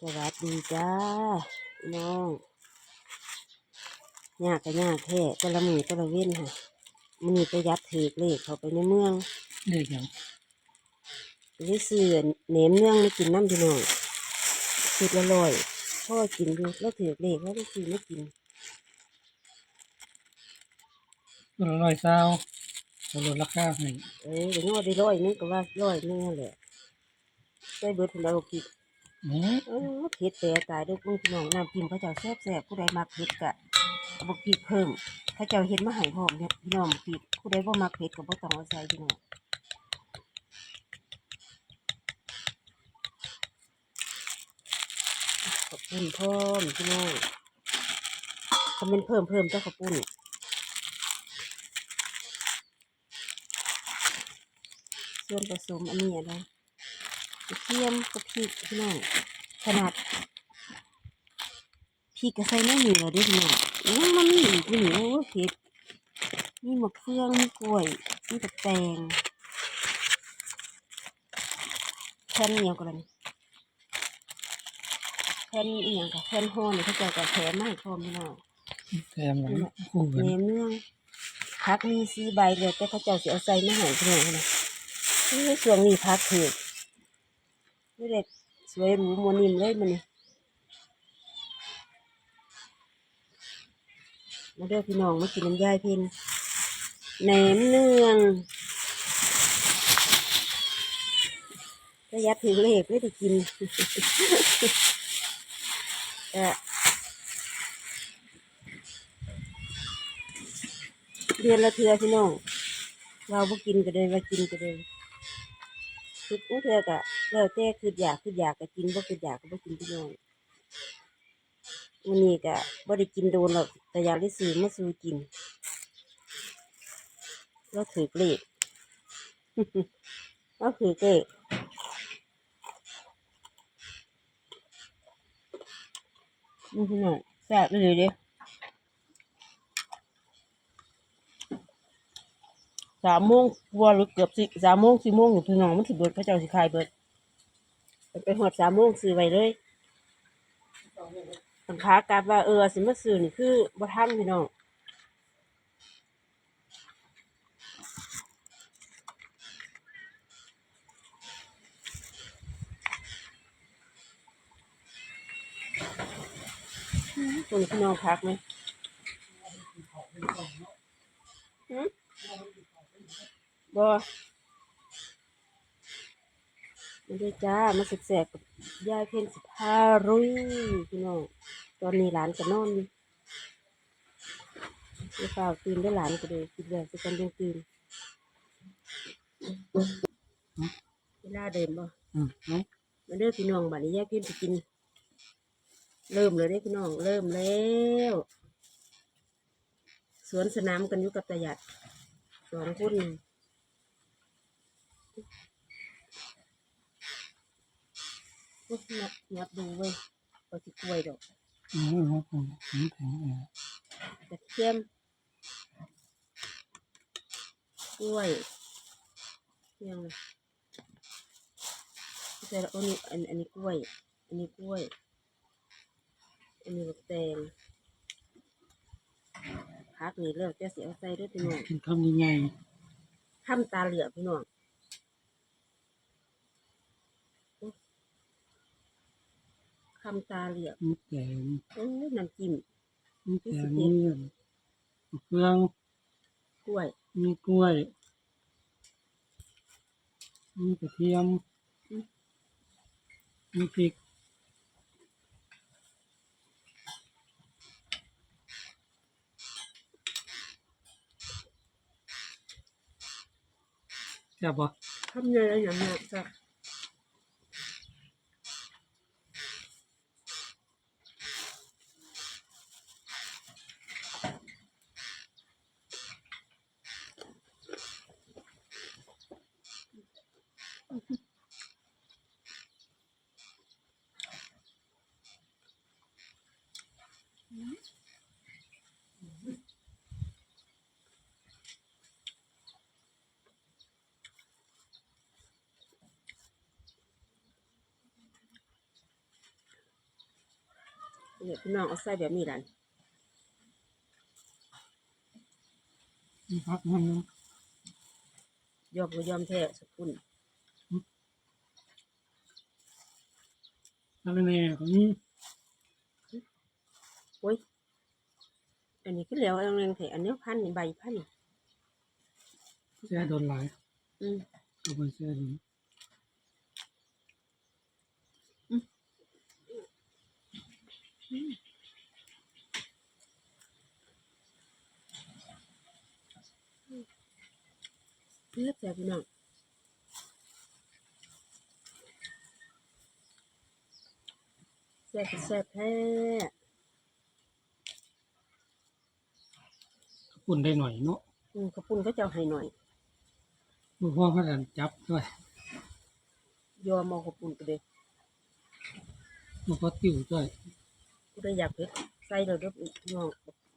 สวัสดีจ้าพี่น้องยากก็ยากแท้แต่ละมือแต่ละเว้นค่ะมือไปยัดถือเลขเขาไปในเมืองเด็กอย่างไปได้ซื้อเหนมเมืองมากินน้ำพี่น้องคิดละร้อยพ่อกินอยู่แล้วถือเลขแล้วได้ซื้อมากินตัวละร้อยเศร้าตัวลดราคาให้เอ้ยเดี๋ยวงอได้ร้อยนึงก็ว่าร้อยนึงนั่นแหละได้เบิดคนละหกกินี่ เออเผ็ดแต่ตายด้วยมึงพี่น้องน้ำจิ้มเขาเจ้าแซ่บแซ่บผู้ใดมักเผ็ดกะบกพริกเพิ่มเขาเจ้าเห็นมาให้พร้อมเนี่ยพี่น้องพริกผู้ใดบ่มักเผ็ดก็บ่ต้องเอาใส่พี่น้องขอบคุณเพิ่มพี่น้องคอมเมนต์เพิ่มเพิ่มเจ้าขอบคุณส่วนผสมอันนี้อะไร กระเทียมกับพริกพี่น้องขนาดพริกก็ใส่ไม่มีแล้วเด้อพี่น้องยังมันมีอีกนี่โอ้เผ็ดมีมะเฟืองมีกล้วยมีตะแตงแผ่นเหนียวกันเลยแผ่นอีหยังกับแผ่นห่อนี่เขาเจะกับแถมมาให้พร้อมพี่น้องแถมหลังคู่แหกันนมเนืองพักมีสีใบเลยแต่เขาเจ้าสิเอาใส่มาให้พี่น้องนะนี่ส่วนนี้พักถือ นี่เด็กสวยหรูมวนิ่มเลยมันนี่มาเด้อพี่น้องมากินน้ำยายพินแหนมเนืองก็ยัดถือเลขไม่ได้กินเออเดือนละเทือพี่น้องเราบ่กินก็เลยว่ากินก็เลย คืออุ้งเทือกะแล้วแต่คืออยากคืออยากก็กินบ่คืออยากก็บ่กินพี่น้องวันนี้ก็บ่ได้กินโดนหรอกแต่อยากได้ซื้อมาซื้อกินแล้วถือเลขแล้วถือเลขนี่พี่น้องแซ่บเลยเด้ สามโมงกว่าหรือเกือบสิสามโมงสี่โมงอยู่พี่น้องมันสิเบิดพระเจ้าสิขายเบิดไปหอดสามโมงซื้อไว้เลยสังขากลับว่าเออสิมาซื้อนี่คือบ่ทันพี่น้องตรงนี้พี่น้องพักไหม หืมบ่มาด้วยจ้า มาสึกแสกกับยายเพ็ญสิพารุยพี่น้องตอนนี้หลานก็นอนอยู่เดี๋ยวเฝ้าตื่นได้หลานก็เลยกินแล้วสิกันยังตื่นเวลาเดินบ่อืมเนาะมาเด้อพี่น้องบัดนี้ยายเพ็ญสิกิน เริ่มเลยเด้อพี่น้อง เริ่มแล้วสวนสนามกันอยู่กับตาหยัดสองคน นี่ก็นับนับดูเว้ยปฏิกล้วยดอกอืมครับผมอืมอืมอืมกระเทียมกล้วยเทียงแต่ละอันนี้อันอันนี้กล้วย อันนี้กล้วย อันนี้บักแตงพักนี่เลิกจะเสียใส่ด้วยพี่น้องกินคำยังไงทำตาเหลือกพี่น้อง คำตาเหลือกมีแกงโอ้ยน้ำจิ้มมีแกงมีเเฟืองกล้วย มีกล้วย มีกระเทียม มีพริกแซ่บปะทำยังไงอย่างนี้จ้ะ นี่ยพี่น้องเอาใส่แบบนี้ล่ะมีพักมันนึงยอมก็ยอมแท้สกุลแล้วแน่ของนี้โอ้ยอันนี้ก็แล้วเอาเรงแท้อันนี้พันนี่ใบพันนี่แช่โดนหลายอืมก็เป็นแช่โดน เลือดแซ่บพี่น้องแซ่บก็แซ่บแท้ปุ่นได้หน่อยเนาะอืมขาวปุ้นก็จะเอาให้หน่อยบ่พ่อเขาดันจับด้วยยอมเอาขาวปุ้นไปเลยบ่พอติ้วด้วยกูได้อยากเผ็ดใส่เลยเด้อพี่น้อง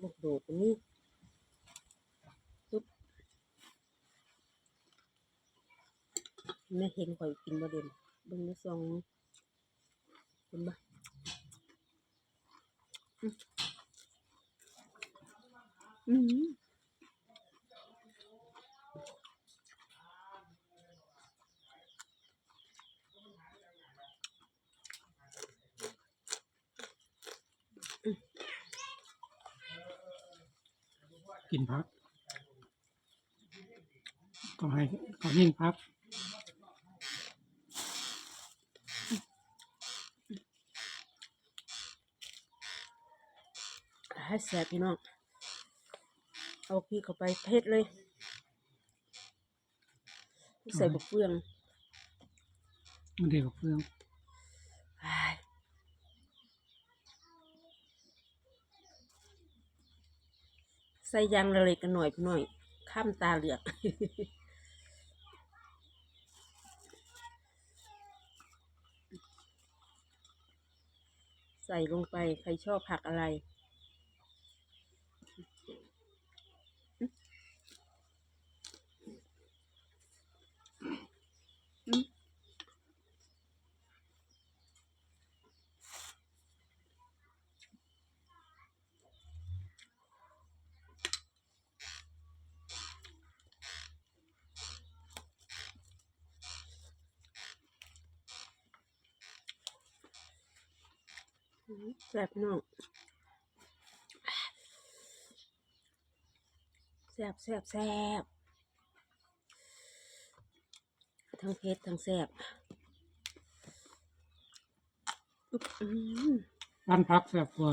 ลูกโดดตรงนี้ปุ๊บ แม่เห็นข่อยกินบ่เด่นบิ่งในซองเห็นบ่อืมอืมกินพัก ก็ให้เขาหิ้นพัก ให้แซ่บพี่น้อง เอาพริกเข้าไปเผ็ดเลยใส่บะเฟืองมันเด็กกับเพื่อนอ้ายใส่ยางละเล็กกันหน่อยพี่น้อย ข้ามตาเหลือกใส่ลงไปใครชอบผักอะไร แซ่บพี่น้องแซ่บแซ่บแซ่บทั้งเผ็ดทั้งแซ่บอุ๊บอืมบ้านพักแซ่บกว่า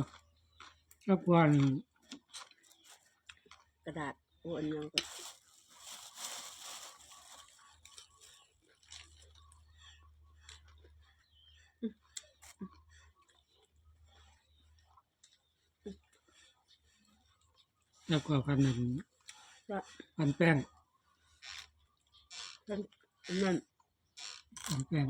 แซ่บกว่าอันกระดาษโอ้อันยังก็อืม แซ่บกว่าพันหนึ่งจะพันแป้งนั่นอันนั่นพันแป้ง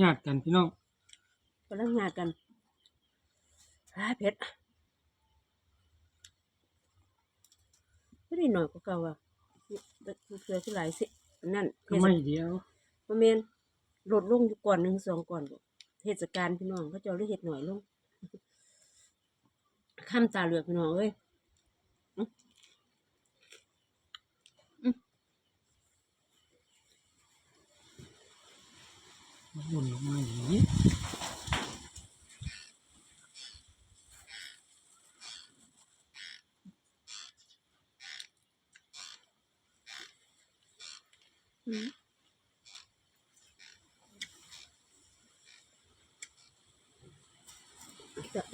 ญาติกันพี่น้องกำลังงานกันอ้าเผ็ดไม่ได้หน่อยกว่าเก่าอะเสือที่หลายสิอันนั่นก็ไม่เดียวประเมนลดลงอยู่ก่อนหนึ่งสองก่อนบ่เทศกาลพี่น้องเขาเจะได้เห็ดหน่อยลงข้ามตาเหลือกพี่น้องเอ้ยมันหล่นลงมาอย่างนี้ อืมจาก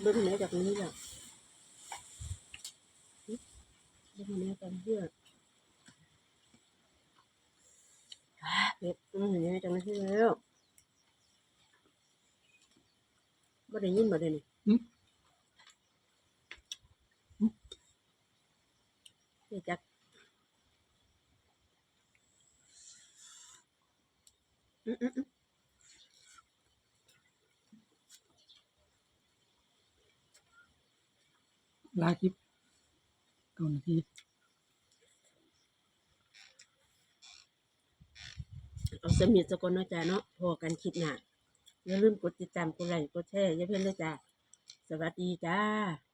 เบิ้งไหนจากนี้ล่ะเบิ้งไหนกันเพื่ ลาคลิปตก่นาทีเอาสมีสกลเนาะจ้าเนาะพอกันคิดหน้าอย่าลืมกดติดตามกดไลค์กดแชร์อย่าเพิ่งเลยจ้าสวัสดีจ้า